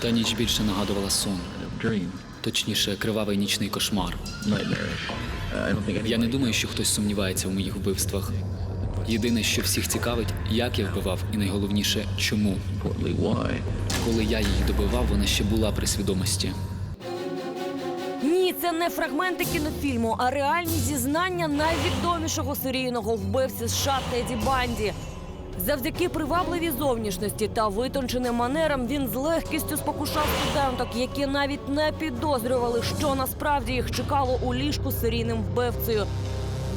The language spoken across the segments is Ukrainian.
Та ніч більше нагадувала сон, точніше, кривавий нічний кошмар. Я не думаю, що хтось сумнівається в моїх вбивствах. Єдине, що всіх цікавить, як я вбивав, і найголовніше, чому. Коли я її добивав, вона ще була при свідомості. Ні, це не фрагменти кінофільму, а реальні зізнання найвідомішого серійного вбивці США Теді Банді. Завдяки привабливій зовнішності та витонченим манерам він з легкістю спокушав студенток, які навіть не підозрювали, що насправді їх чекало у ліжку з серійним вбивцею.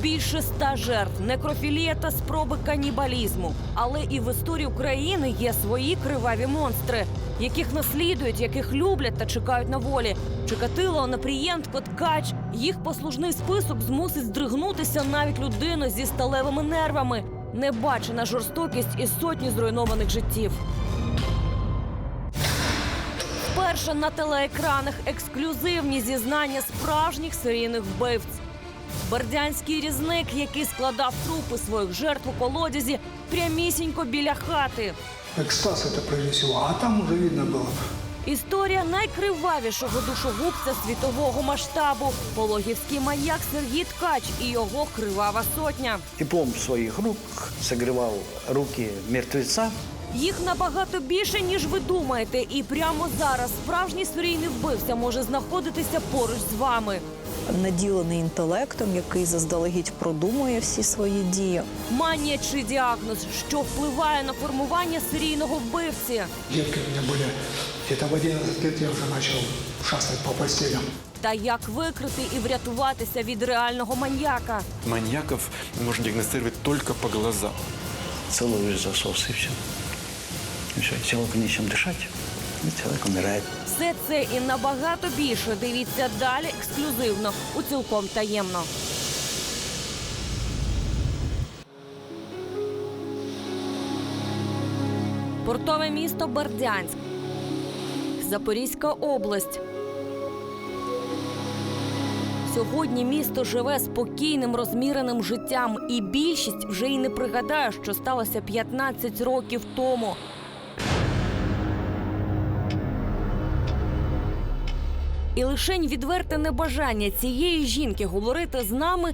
Більше ста жертв, некрофілія та спроби канібалізму. Але і в історії України є свої криваві монстри, яких наслідують, яких люблять та чекають на волі. Чикатило, Онопрієнтко, Ткач. Їх послужний список змусить здригнутися навіть людину зі сталевими нервами Небачена жорстокість і сотні зруйнованих життів. Вперше на телеекранах ексклюзивні зізнання справжніх серійних вбивць. Бердянський різник, який складав трупи своїх жертв у колодязі прямісінько біля хати. Экстаз это прежде всего, а там уже видно было. Історія найкривавішого душогубця світового масштабу пологівський маяк Сергій Ткач і його кривава сотня. Теплом своїх рук согревал руки мертвеца. Їх набагато більше, ніж ви думаєте, і прямо зараз справжній серійний вбивця може знаходитися поруч з вами. наділений інтелектом, який заздалегідь продумує всі свої дії. Манія чи діагноз, що впливає на формування серійного вбивці. Детки у меня были, где-то 11 лет я уже начал шастать по постелям. Та як викрити і врятуватися від реального маньяка. Маньяков можно диагностировать только по глазам. Целуешь засос и все. Все, человеку нечем дышать, и человек умирает. Все це і набагато більше дивіться далі ексклюзивно у цілком таємно. Портове місто Бердянськ, Запорізька область. Сьогодні місто живе спокійним, розміреним життям, і більшість вже й не пригадає, що сталося 15 років тому. І лишень відверте небажання цієї жінки говорити з нами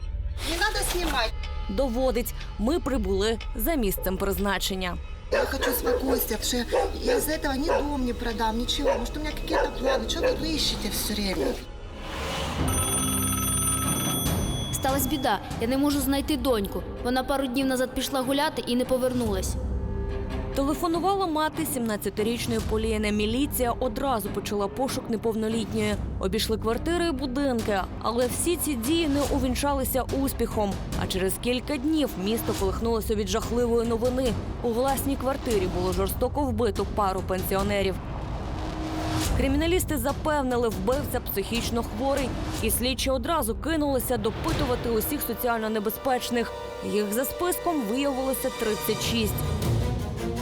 Не надо снимать. доводить, ми прибули за місцем призначення. Я хочу спокойствия, потому что я из-за этого ни дом не продам, ничего. Может, у меня какие-то планы. Что вы ищете все время? Сталась біда. Я не можу знайти доньку. Вона пару днів назад пішла гуляти і не повернулась. Телефонувала мати 17-річної Поліни. Міліція одразу почала пошук неповнолітньої. Обійшли квартири і будинки, але всі ці дії не увінчалися успіхом. А через кілька днів місто колихнулося від жахливої новини. У власній квартирі було жорстоко вбито пару пенсіонерів. Криміналісти запевнили, вбивця психічно хворий, і слідчі одразу кинулися допитувати усіх соціально небезпечних. Їх за списком виявилося 36.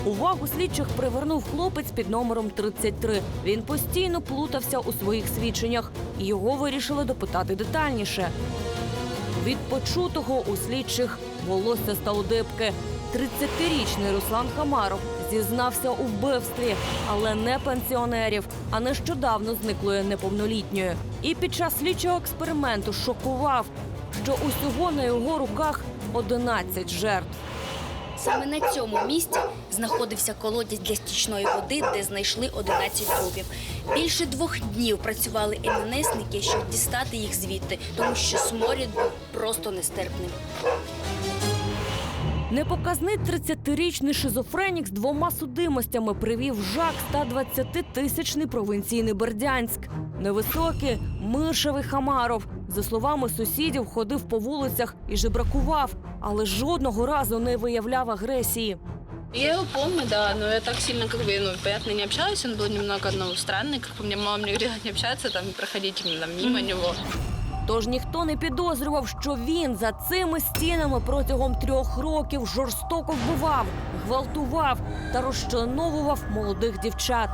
Увагу слідчих привернув хлопець під номером 33. Він постійно плутався у своїх свідченнях, і його вирішили допитати детальніше. Від почутого у слідчих волосся стало дибки. 30-річний Руслан Хамаров зізнався у вбивстві, але не пенсіонерів, а нещодавно зниклої неповнолітньої. І під час слідчого експерименту шокував, що усього на його руках 11 жертв. Саме на цьому місці знаходився колодязь для стічної води, де знайшли 11 трупів. Більше двох днів працювали МНСники, щоб дістати їх звідти, тому що сморід був просто нестерпним. Непоказний 30-річний шизофренік з двома судимостями привів жак 120-тисячний провінційний Бердянськ. Невисокий, миршевий Хамаров. За словами сусідів, ходив по вулицях і жебракував, але жодного разу не виявляв агресії. Я его помню, да, но я так сильно, как бы, ну, понятно, не общаюсь. Он был немного, ну, странный, как бы мне мама мне говорила не общаться, там, проходить именно мимо него. Тож ніхто не підозрював, що він за цими стінами протягом трьох років жорстоко вбивав, гвалтував та розчленовував молодих дівчат.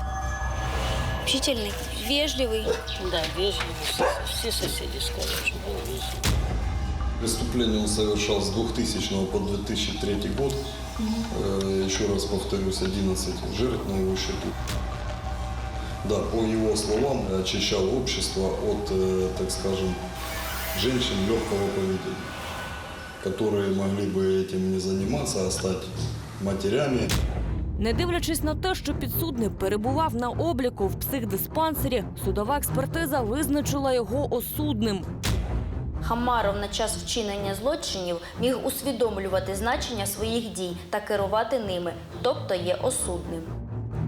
Общительний, Вежливий. Да, вежливо, все, все соседи сказали, что был вежливый. Преступление он совершал с 2000 по 2003 год. Э, Еще раз повторюсь, 11 жертв на его счету. Да, по его словам, очищал общество от, э, так скажем, женщин легкого поведения, которые могли бы этим не заниматься, а стать матерями. Не дивлячись на те, що підсудний перебував на обліку в психдиспансері, судова експертиза визначила його осудним. Хамаров на час вчинення злочинів міг усвідомлювати значення своїх дій та керувати ними, тобто є осудним.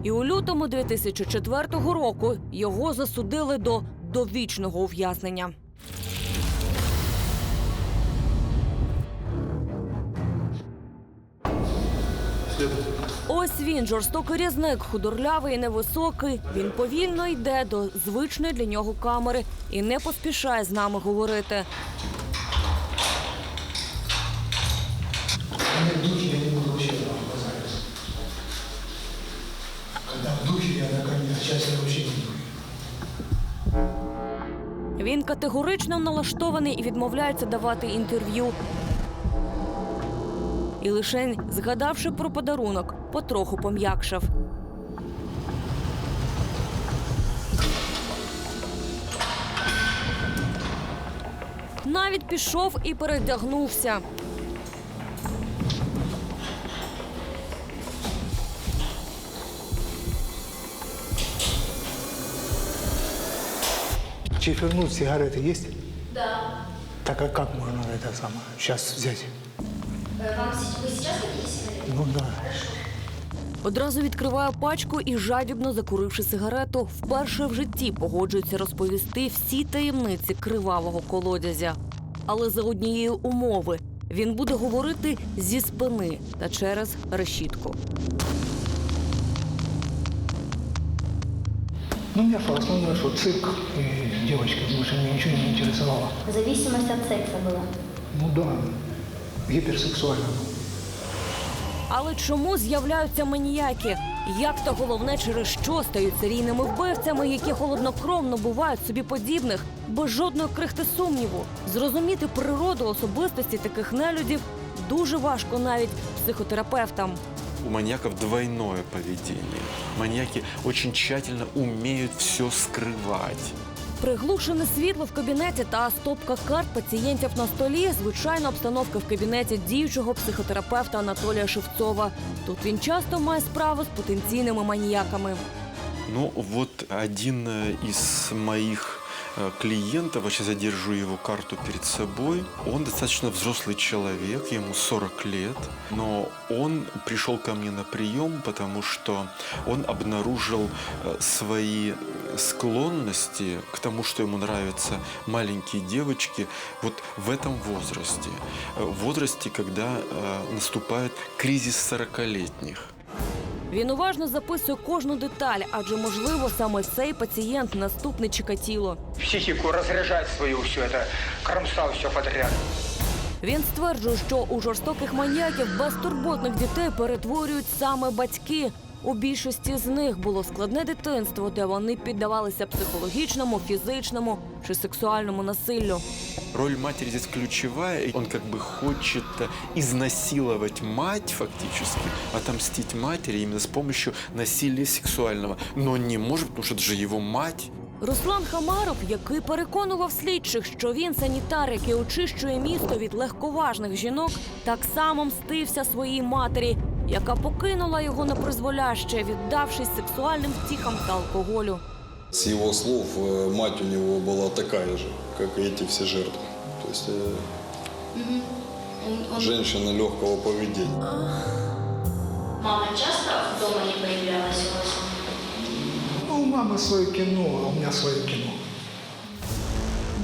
І у лютому 2004 року його засудили до довічного ув'язнення. Ось він, жорстокий різник, худорлявий і невисокий. Він повільно йде до звичної для нього камери і не поспішає з нами говорити. Мне в духе я не буду вообще вам базарить. Когда в духе я на коне, сейчас я вообще не в духе. Він категорично налаштований і відмовляється давати інтерв'ю. І лише згадавши про подарунок, потроху пом'якшав. Навіть пішов і передягнувся. Чифернуть сигареты есть? Да. Так а как можно это самое сейчас взять? Вам ви зараз хотіли Ну да. Одразу відкриває пачку і жадібно закуривши сигарету, вперше в житті погоджується розповісти всі таємниці кривавого колодязя. Але за однієї умови він буде говорити зі спини та через решітку. Ну, у меня что, основное, что цирк и девочка, больше меня ничего не интересовало. Зависимость від сексу була. Ну да, гиперсексуально. Але чому з'являються маніяки? Як та головне, через що стають серійними вбивцями, які холоднокровно бувають собі подібних, без жодної крихти сумніву? Зрозуміти природу особистості таких нелюдів дуже важко навіть психотерапевтам. У маньяков двойное поведение. Маньяки очень тщательно умеют все скрывать. Приглушене світло в кабінеті та стопка карт пацієнтів на столі звичайна обстановка в кабінеті діючого психотерапевта Анатолія Шевцова. Тут він часто має справу з потенційними маніяками. Ну, вот один із из моих э, я сейчас задержу его карту перед собой, он достаточно взрослый человек, ему 40 лет, но он пришел ко мне на прием, потому что он обнаружил э, свои склонности к тому, что ему нравятся маленькие девочки, вот в этом возрасте, э, в возрасте, когда наступает кризис 40-летних. Він уважно записує кожну деталь, адже можливо саме цей пацієнт наступний Чикатіло. психику разряжать свою все это, кромсал все подряд. Він стверджує, що у жорстоких маніяків безтурботних дітей перетворюють саме батьки. У більшості з них було складне дитинство, де вони піддавалися психологічному, фізичному чи сексуальному насиллю. Роль матери здесь ключевая. и Он как бы хочет э, изнасиловать мать фактически, отомстить матери именно с помощью насилия сексуального. Но он не может, потому что это же его мать. Руслан Хамаров, який переконував слідчих, що він санітар, який очищує місто від легковажних жінок, так само мстився своїй матері, яка покинула його на призволяще, віддавшись сексуальним втіхам та алкоголю. С его слов, э, мать у него была такая же, как и эти все жертвы. То есть э, женщина легкого поведения. Мама часто вдома не появлялась у вас? Ну, у мамы свое кино, а у меня свое кино.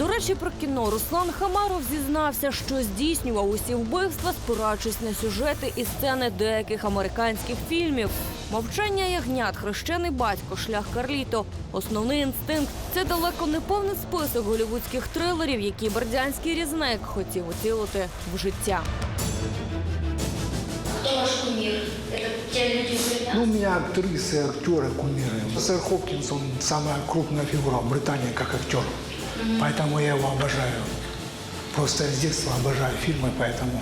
До речі, про кіно Руслан Хамаров зізнався, що здійснював усі вбивства, спираючись на сюжети і сцени деяких американських фільмів. Мовчання ягнят, хрещений батько, шлях Карліто, основний інстинкт це далеко не повний список голівудських трилерів, які бердянський різник хотів утілити в життя. Хто ваш кумір? Це ті люди в Ну, у меня актрисы, актеры, кумиры. Сэр Хопкинс, он самая крупная фигура в Британии как актер. Поэтому я его обожаю. Просто я с детства обожаю фильмы, поэтому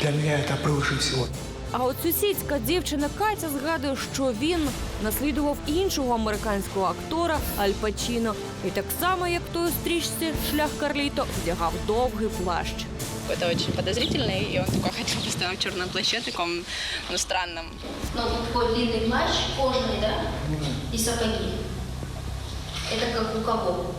для меня это превыше всего. А от сусідська дівчина Катя згадує, що він наслідував іншого американського актора Аль Пачіно. І так само, як той у стрічці шлях Карліто, вдягав довгий плащ. Это очень подозрительный, и он такой ходил постоянно в черном плаще, таком, ну, странном. Ну, такой длинный плащ, кожаный, да? И сапоги. Это как у кого?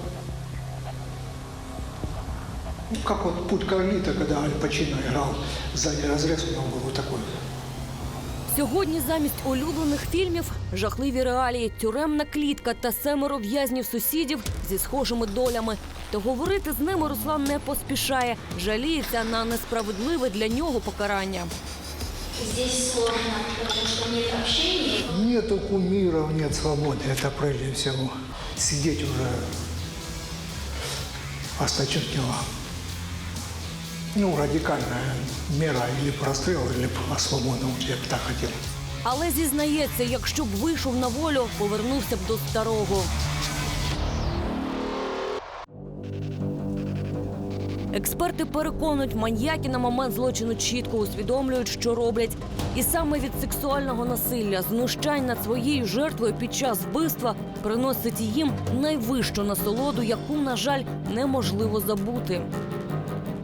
Ну, как вот путь Карлита, когда Аль Пачино играл сзади разрез, у него был вот такой. Сьогодні замість улюблених фільмів жахливі реалії, тюремна клітка та семеро в'язнів сусідів зі схожими долями. Та говорити з ними Руслан не поспішає, жаліється на несправедливе для нього покарання. Здесь сложно, потому что нет общения. Нету кумиров, нет свободы. Это прежде всего. Сидеть уже осточертело. Ну, радикальная мера или прострел, или свобода, я бы так хотел. Але зізнається, якщо б вийшов на волю, повернувся б до старого. Експерти переконують, маньяки на момент злочину чітко усвідомлюють, що роблять. І саме від сексуального насилля, знущань над своєю жертвою під час вбивства приносить їм найвищу насолоду, яку, на жаль, неможливо забути.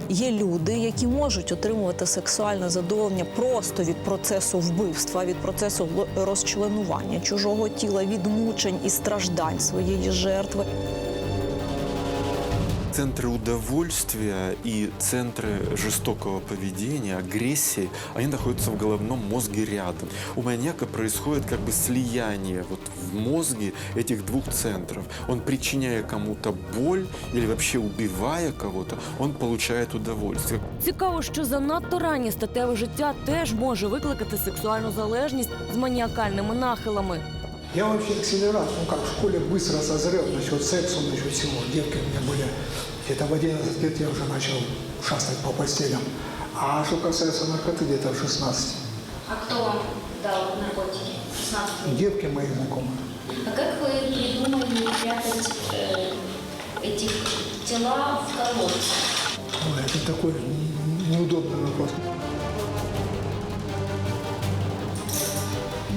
Є люди, які можуть отримувати сексуальне задоволення просто від процесу вбивства, від процесу розчленування чужого тіла, від мучень і страждань своєї жертви Центры удовольствия и центры жестокого поведения, агрессии, они находятся в головном мозге рядом. У маньяка происходит как бы слияние вот в мозге этих двух центров. Он, причиняя кому-то боль или вообще убивая кого-то, он получает удовольствие. Цікаво, що занадто раннє статеве життя теж може викликати сексуальну залежність з маніакальними нахилами. Я вообще акселерат, ну как в школе быстро созрел насчет секса, насчет всего. Девки у меня были. Где-то в 11 лет я уже начал шастать по постелям. А что касается наркоты, где-то в 16. А кто вам дал наркотики? 16 лет. Девки мои знакомые. А как вы придумали прятать э, эти тела в колодце? Ой, это такой неудобный вопрос.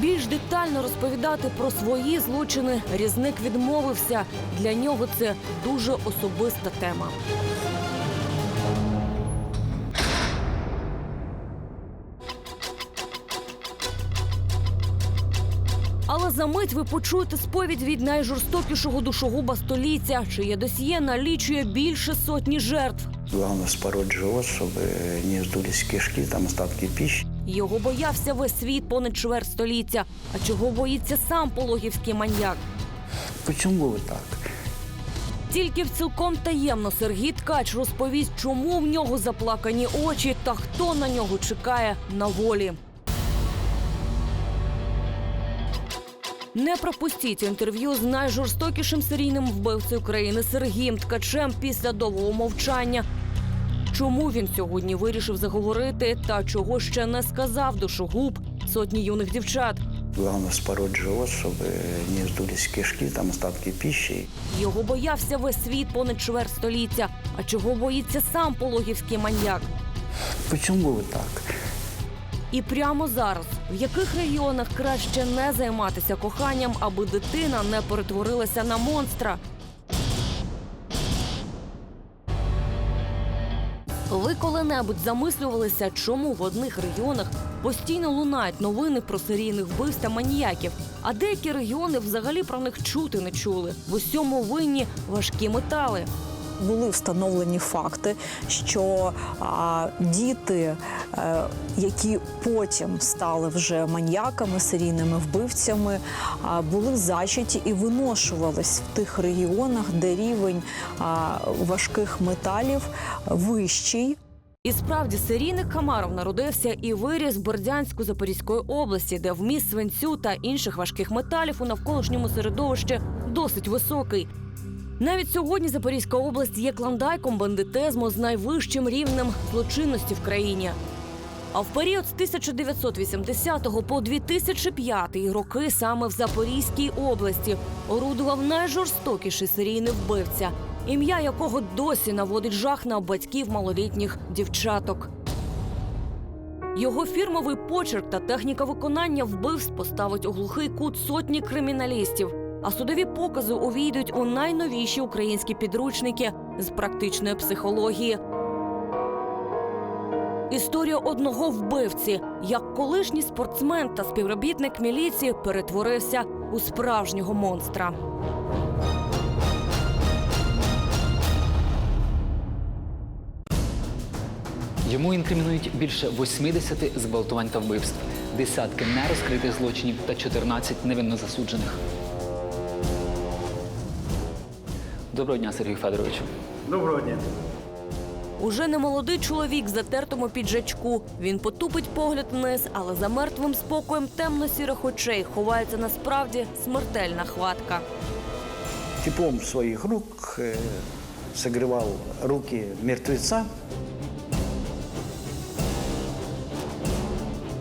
Більш детально розповідати про свої злочини різник відмовився. Для нього це дуже особиста тема. Але за мить ви почуєте сповідь від найжорстокішого душогуба століття, чиє досьє налічує більше сотні жертв. Главное спороть живот, чтобы не сдулись кишки, там остатки пищи. Його боявся весь світ понад чверть століття. А чого боїться сам пологівський маньяк? Почему вы так? Тільки в цілком таємно Сергій Ткач розповість, чому в нього заплакані очі та хто на нього чекає на волі. Не пропустіть інтерв'ю з найжорстокішим серійним вбивцею країни Сергієм Ткачем після довгого мовчання. Чому він сьогодні вирішив заговорити та чого ще не сказав душогуб сотні юних дівчат? Главное спороть живот, чтобы не сдулись кишки, там остатки пищи. Його боявся весь світ понад чверть століття. А чого боїться сам пологівський маньяк? Почему вы так? І прямо зараз, в яких регіонах краще не займатися коханням, аби дитина не перетворилася на монстра? Ви коли-небудь замислювалися, чому в одних регіонах постійно лунають новини про серійних вбивств та маніяків, а деякі регіони взагалі про них чути не чули. В усьому винні важкі метали. Були встановлені факти, що а, діти, е, які потім стали вже маньяками, серійними вбивцями, а, були зачаті і виношувались в тих регіонах, де рівень а, важких металів вищий. І справді серійний Хамаров народився і виріс в Бердянську Запорізької області, де вміст свинцю та інших важких металів у навколишньому середовищі досить високий. Навіть сьогодні Запорізька область є клондайком бандитизму з найвищим рівнем злочинності в країні. А в період з 1980 по 2005 роки саме в Запорізькій області орудував найжорстокіший серійний вбивця, ім'я якого досі наводить жах на батьків малолітніх дівчаток. Його фірмовий почерк та техніка виконання вбивств поставить у глухий кут сотні криміналістів. А судові покази увійдуть у найновіші українські підручники з практичної психології. Історія одного вбивці, як колишній спортсмен та співробітник міліції перетворився у справжнього монстра. Йому інкримінують більше 80 зґвалтувань та вбивств, десятки нерозкритих злочинів та 14 невинно засуджених. Доброго дня, Сергій Федорович. Доброго дня. Уже не молодий чоловік в затертому піджачку. Він потупить погляд вниз, але за мертвим спокоєм темно-сірих очей ховається насправді смертельна хватка. Теплом своїх рук э, согревал руки мертвеца.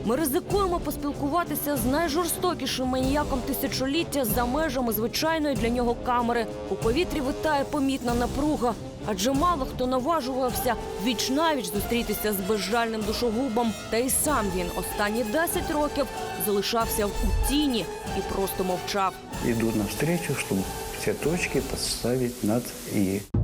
Ми ризикуємо поспілкуватися з найжорстокішим маніяком тисячоліття за межами звичайної для нього камери. У повітрі витає помітна напруга, адже мало хто наважувався віч зустрітися з безжальним душогубом. Та й сам він останні 10 років залишався у тіні і просто мовчав. Иду навстречу, чтобы все точки подставить над «и».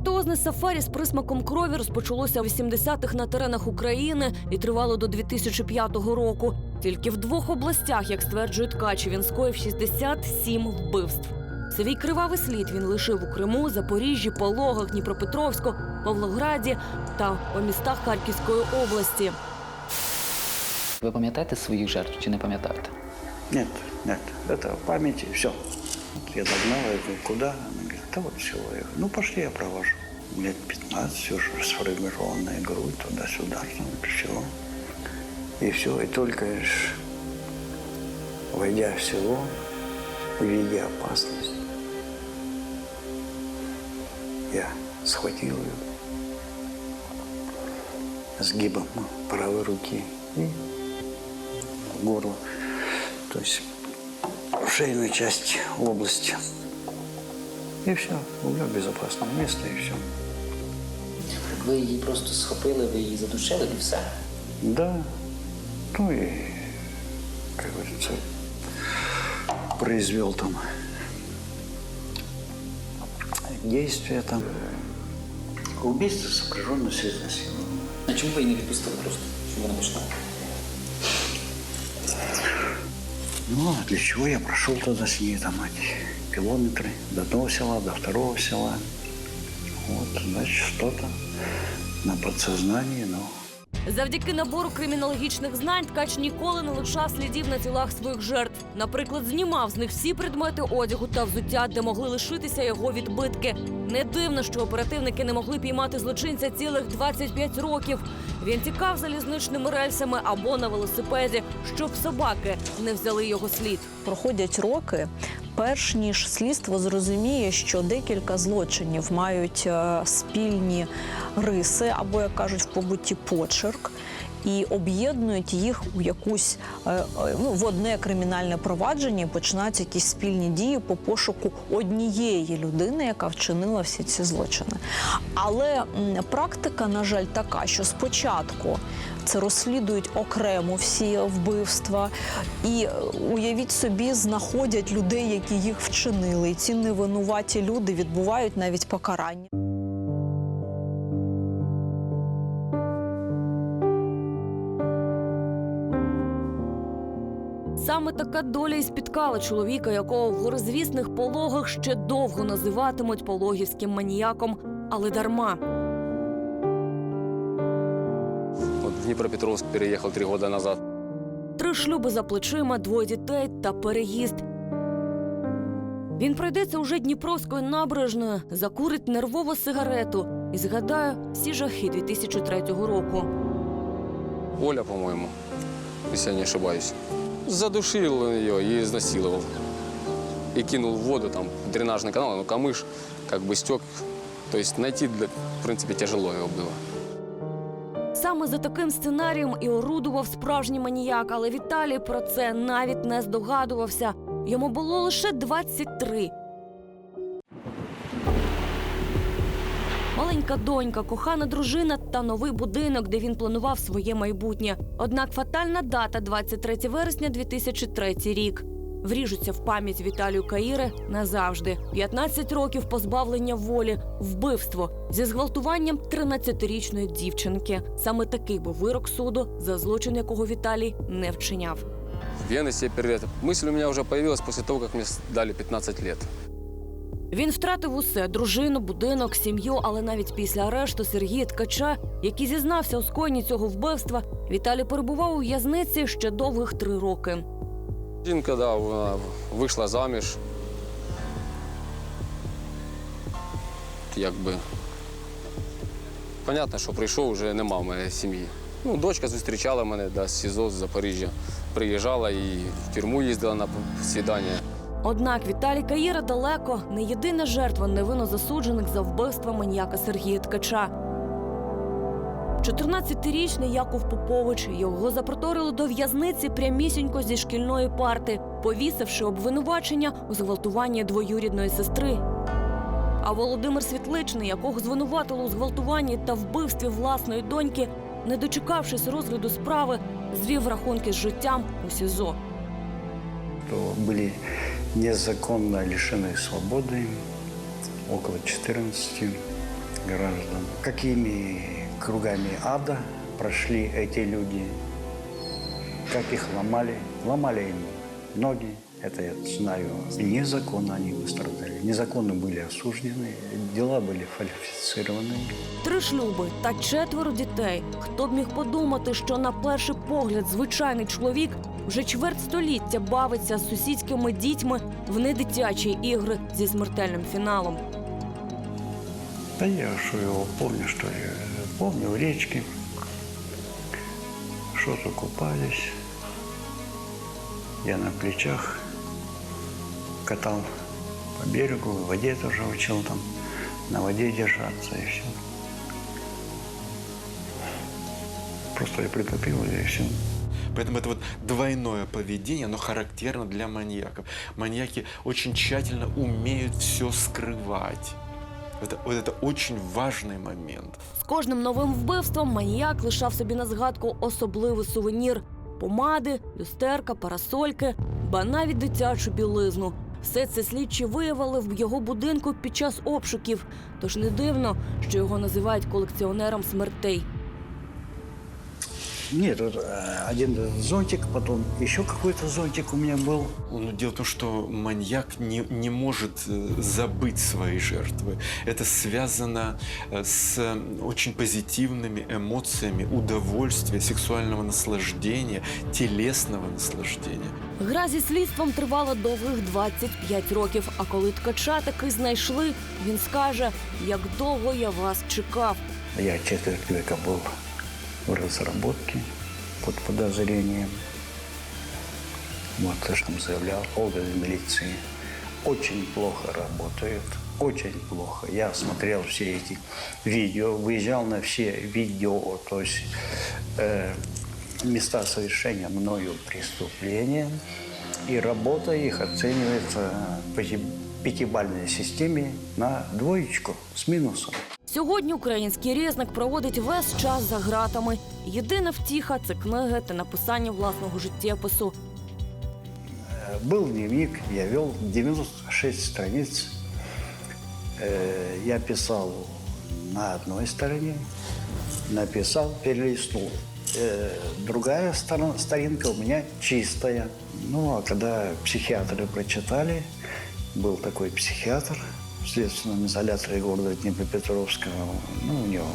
Віртуозне сафарі з присмаком крові розпочалося в 80-х на теренах України і тривало до 2005 року. Тільки в двох областях, як стверджує Ткачі, він скоїв 67 вбивств. Свій кривавий слід він лишив у Криму, Запоріжжі, Пологах, Дніпропетровську, Павлограді та по містах Харківської області. Ви пам'ятаєте своїх жертв чи не пам'ятаєте? Нет, нет, это в памяти, все. Я догнал, я говорит, да вот говорю, ну пошли, я провожу. Лет 15, уже сформированная грудь, туда-сюда, все. И все, и только лишь войдя в село, видя опасность, я схватил ее сгибом правой руки и горло, то есть шейную часть области. И все, увлек в безопасное место, и все. Ви її просто схопили, ви її задушили і все. Да, ну и, как говорится, произвел там действия там. Убийство сопряженное с изнасилованием. А чому ви її не відпустили просто? Щоб вона пішла? Ну, а для чего я прошел тогда с ней там эти километры до одного села, до второго села. Вот, значит, что-то на подсознании, но Завдяки набору кримінологічних знань ткач ніколи не лишав слідів на тілах своїх жертв. Наприклад, знімав з них всі предмети одягу та взуття, де могли лишитися його відбитки. Не дивно, що оперативники не могли піймати злочинця цілих 25 років. Він тікав залізничними рельсами або на велосипеді, щоб собаки не взяли його слід. Проходять роки, перш ніж слідство зрозуміє, що декілька злочинів мають е, спільні риси, або як кажуть в побутті почерк. І об'єднують їх у якусь е, е, ну, в одне кримінальне провадження і починаються якісь спільні дії по пошуку однієї людини, яка вчинила всі ці злочини. Але практика, на жаль, така, що спочатку це розслідують окремо всі вбивства, і е, уявіть собі, знаходять людей, які їх вчинили. І ці невинуваті люди відбувають навіть покарання. Саме така доля і спіткала чоловіка, якого в горизвісних пологах ще довго називатимуть пологівським маніяком, але дарма. Вот в Днепропетровск переехал три года назад. Три шлюби за плечима, двоє дітей та переїзд. Він пройдеться уже Дніпровською набережною, закурить нервову сигарету і згадає всі жахи 2003 року. Оля, по-моему, если я не ошибаюсь. Задушил ее и изнасиловал. И кинул в воду, там, дренажный канал, ну, камыш, как бы стек. То есть найти, для- в принципе, тяжело его было. Саме за таким сценарієм і орудував справжній маніяк, але Віталій про це навіть не здогадувався. Йому було лише 23. Маленька донька, кохана дружина та новий будинок, де він планував своє майбутнє. Однак фатальна дата 23 вересня 2003 рік. Вріжуться в пам'ять Віталію Каїри назавжди. 15 років позбавлення волі, вбивство зі зґвалтуванням 13-річної дівчинки. Саме такий був вирок суду, за злочин якого Віталій не вчиняв. Вены себе перед... Мысль у меня уже появилась после того, как мне дали 15 лет. Він втратив усе дружину, будинок, сім'ю, але навіть після арешту Сергія Ткача, який зізнався у скоєнні цього вбивства, Віталій перебував у в'язниці ще довгих три роки. Жінка, да, вона вийшла заміж. Якби. Понятно, що прийшов, вже нема в мене сім'ї. Ну, дочка зустрічала мене да, з СІЗО з Запоріжжя. Приїжджала і в тюрму їздила на свідання. Однак Віталій Каїра далеко не єдина жертва невинно засуджених за вбивство маньяка Сергія Ткача. 14-річний Яков Попович його запроторили до в'язниці прямісінько зі шкільної парти, повісивши обвинувачення у зґвалтуванні двоюрідної сестри. А Володимир Світличний, якого звинуватили у зґвалтуванні та вбивстві власної доньки, не дочекавшись розгляду справи, звів рахунки з життям у СІЗО. То были незаконно лишены свободы около 14 граждан. Какими кругами ада прошли эти люди, как их ломали. Ломали им ноги, это я знаю. Незаконно они выстрадали, незаконно были осуждены, дела были фальсифицированы. Три шлюби та четверо дітей. Хто б міг подумати, що на перший погляд звичайний чоловік вже чверть століття бавиться з сусідськими дітьми в недитячі ігри зі смертельним фіналом. Да я что его помню, что ли? Помню в речке, что-то купались. Я на плечах катал по берегу, в воде тоже учил там на воде держаться и все. Просто я притопил и все. Поэтому это вот двойное поведение, оно характерно для маньяков. Маньяки очень тщательно умеют все скрывать. Это, вот это очень важный момент. З кожним новим вбивством маніяк лишав собі на згадку особливий сувенір: помади, люстерка, парасольки, ба навіть дитячу білизну. Все це слідчі виявили в його будинку під час обшуків. Тож не дивно, що його називають колекціонером смертей. Нет, вот э, один зонтик, потом еще какой-то зонтик у меня был. Но дело в том, что маньяк не, не может э, забыть свои жертвы. Это связано э, с э, очень позитивными эмоциями удовольствия, сексуального наслаждения, телесного наслаждения. Гра зі слідством тривала довгих 25 років. А коли ткача таки знайшли, він скаже, як довго я вас чекав. Я четверть века был в разработке под подозрением. Вот то, что там заявлял органы милиции. Очень плохо работают. Очень плохо. Я смотрел все эти видео, выезжал на все видео, то есть э, места совершения мною преступления. И работа их оценивается по пяти- пятибалльной системе на двоечку с минусом. Сьогодні український різник проводить весь час за ґратами. Єдина втіха це книги та написання власного життєпису. Э, Был дневник, я вел 96 страниц. Э, Я писал на одной стороне, написал, перелистнул. Э, Другая сторон- старинка у меня чистая. Ну, а когда психиатры прочитали, был такой психиатр в следственном изоляторе города Днепропетровского, ну, у него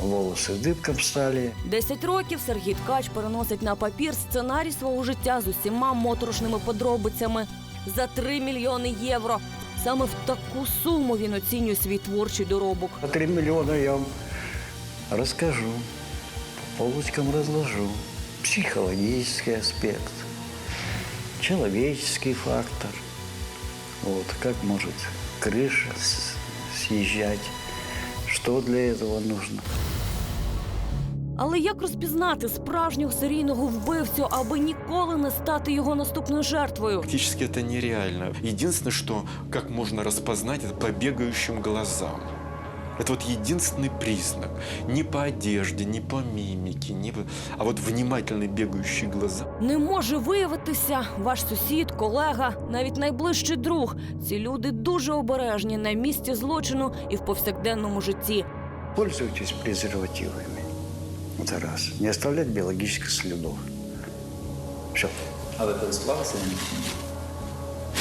волосы дыбком стали. Десять років Сергій Ткач переносить на папір сценарій свого життя з усіма моторошними подробицями за 3 мільйони євро. Саме в таку суму він оцінює свій творчий доробок. 3 миллиона я вам расскажу, по полочкам разложу. Психологический аспект, человеческий фактор. Вот, как может крыша с- съезжать, что для этого нужно. Але як розпізнати справжнього серійного вбивцю, аби ніколи не стати його наступною жертвою? Практически это нереально. Единственное, что как можно распознать, это по бегающим глазам. Это вот единственный признак. Не по одежде, не по мимике, не по... а вот внимательные бегающие глаза. Не може виявитися ваш сусід, колега, навіть найближчий друг. Ці люди дуже обережні на місці злочину і в повсякденному житті. Пользуйтесь презервативами. Это раз. Не оставлять биологических следов. Все. А ви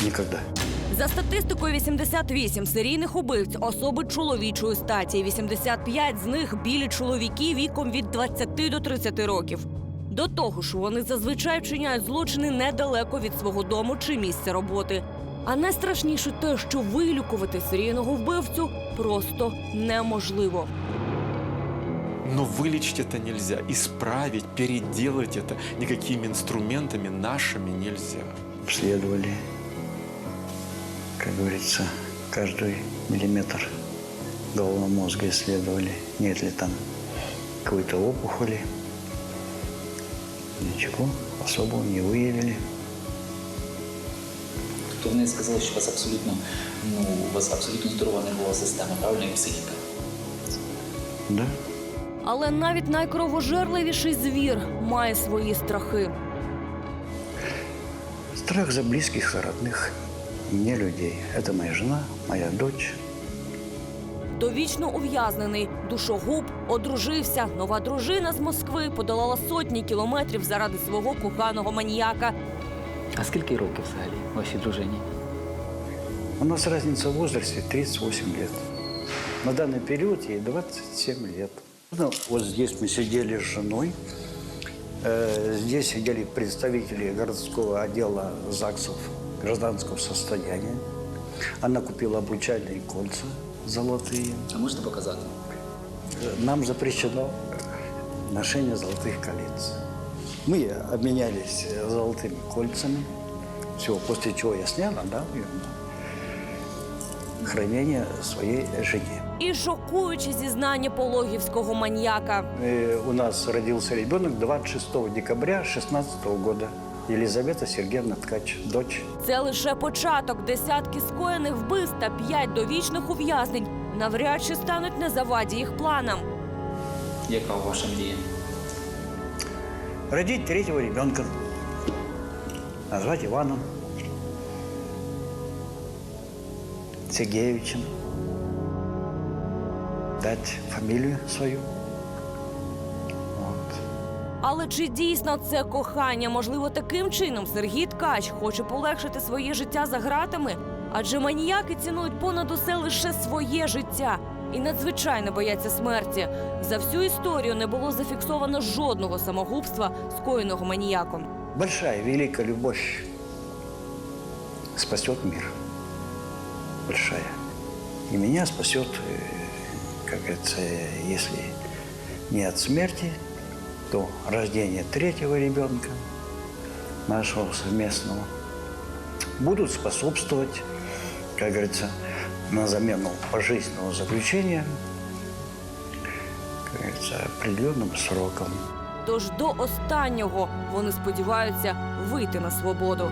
користувалися ним? Никогда. За статистикою 88 серійних убивць особи чоловічої статі. 85 з них білі чоловіки віком від 20 до 30 років. До того ж, вони зазвичай вчиняють злочини недалеко від свого дому чи місця роботи. А найстрашніше те, що вилікувати серійного вбивцю просто неможливо. Но вылечить это нельзя, исправить, переделать это никакими инструментами нашими нельзя. Обследовали, как говорится, каждый миллиметр головного мозга исследовали, нет ли там какой-то опухоли. Ничего особого не выявили. То вони сказали, що у вас абсолютно, ну, у вас абсолютно здорова нервова система, правильно, і психіка. Да? Але навіть найкровожерливіший звір має свої страхи. Страх за близких и родных, не людей. Это моя жена, моя дочь. Довічно ув'язнений душогуб одружився. Нова дружина з Москви подолала сотні кілометрів заради свого коханого маніяка. А скільки років взагалі вашій дружині? У нас разница в возрасте 38 лет. На данный период ей 27 лет. Ну, вот здесь мы сидели с женой. Э, Здесь сидели представители городского отдела ЗАГСов гражданского состояния. Она купила обручальные кольца золотые. А можете показати? Э, Нам запрещено ношение золотых колец. Мы обменялись э, золотыми кольцами. Все, после чего я снял, отдал ее на хранение своей жене. І шокуюче зізнання пологівського маніяка. Э, У нас родился ребенок 26 декабря 16 года. Елизавета Сергеевна Ткач, дочь. Це лише початок. Десятки скоєних вбивств та п'ять довічних ув'язнень навряд чи стануть на заваді їх планам. Яка ваша мрія? Родить третьего ребенка. Назвать Иваном Сергеевичем. Дать фамилию свою. Але чи дійсно це кохання? Можливо, таким чином Сергій Ткач хоче полегшити своє життя за ґратами? Адже маніяки цінують понад усе лише своє життя і надзвичайно бояться смерті. За всю історію не було зафіксовано жодного самогубства, скоєного маніяком. Большая, великая любовь спасет мир. Большая. И меня спасет, э, как говорится, если не от смерти, то рождение третьего ребенка, нашего совместного, будут способствовать, как говорится, на замену пожизненного заключения, как говорится, определенным сроком. Тож до останнього вони сподіваються вийти на свободу.